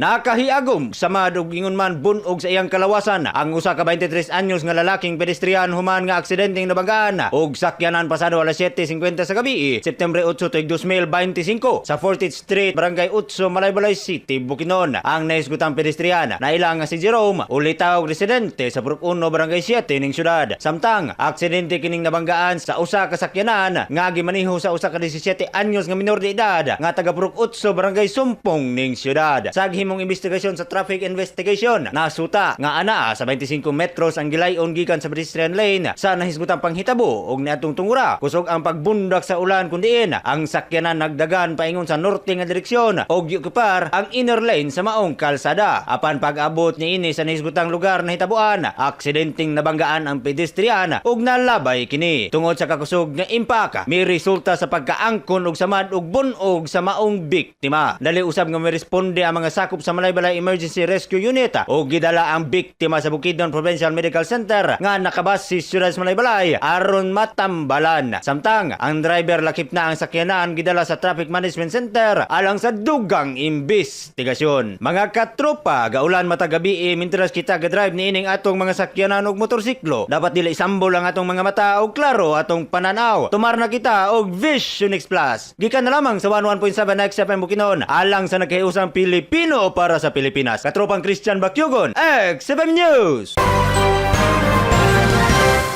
Nakahiagom sa madug ingon man bunog sa iyang kalawasan. Ang usa ka 23 anyos nga lalaking pedestrian human nga aksidenteng nabanggaan og sakyanan pasado alas 7:50 sa gabi September 8 tuig 2025 sa 40th Street Barangay 8 Malaybalay City Bukidnon. Ang naisgutang pedestrian na ilang nga si Jerome ulitaw residente sa Purok 1 Barangay 7 ning syudad. Samtang aksidente kining nabanggaan sa usa ka sakyanan nga gimaniho sa usa ka 17 anyos nga minor de edad nga taga Purok 8 Barangay Sumpong ning syudad. Sa himong investigasyon sa traffic investigation. Nasuta nga ana sa 25 metros ang gilayon gikan sa pedestrian lane. Sa nahisgutang panghitabo og niadtong tungura kusog ang pagbundak sa ulan kundiin ang sakyanan nagdagan paingon sa norte nga direksyon og giokupar ang inner lane sa maong kalsada. Apan pag-abot niini sa nahisgutang lugar na hitabuan aksidenteng nabanggaan ang pedestrian ug nalabay kini. Tungod sa kakusog nga impact may resulta sa pagkaangkon og samad ug bunog sa maong biktima. Dali usab nga may responde ang mga sakop sa Malaybalay Emergency Rescue Unit o gidala ang biktima sa Bukidnon Provincial Medical Center nga nakabase sa Siyudad sa Malaybalay aron matambalan. Samtang ang driver lakip na ang sakyanan gidala sa Traffic Management Center alang sa dugang investigasyon mga katropa gaulan matagabi mintras kita gadrive niining atong mga sakyanan og motorsiklo. Dapat dili isambol ang atong mga mata og klaro atong pananaw. Tumar na kita og Vision X Plus. Gikan na lamang sa 11.7 XFM Bukidnon. Alang sa nagkahiusang Pilipino para sa Pilipinas. Katropang Christian Bakyugon XFM News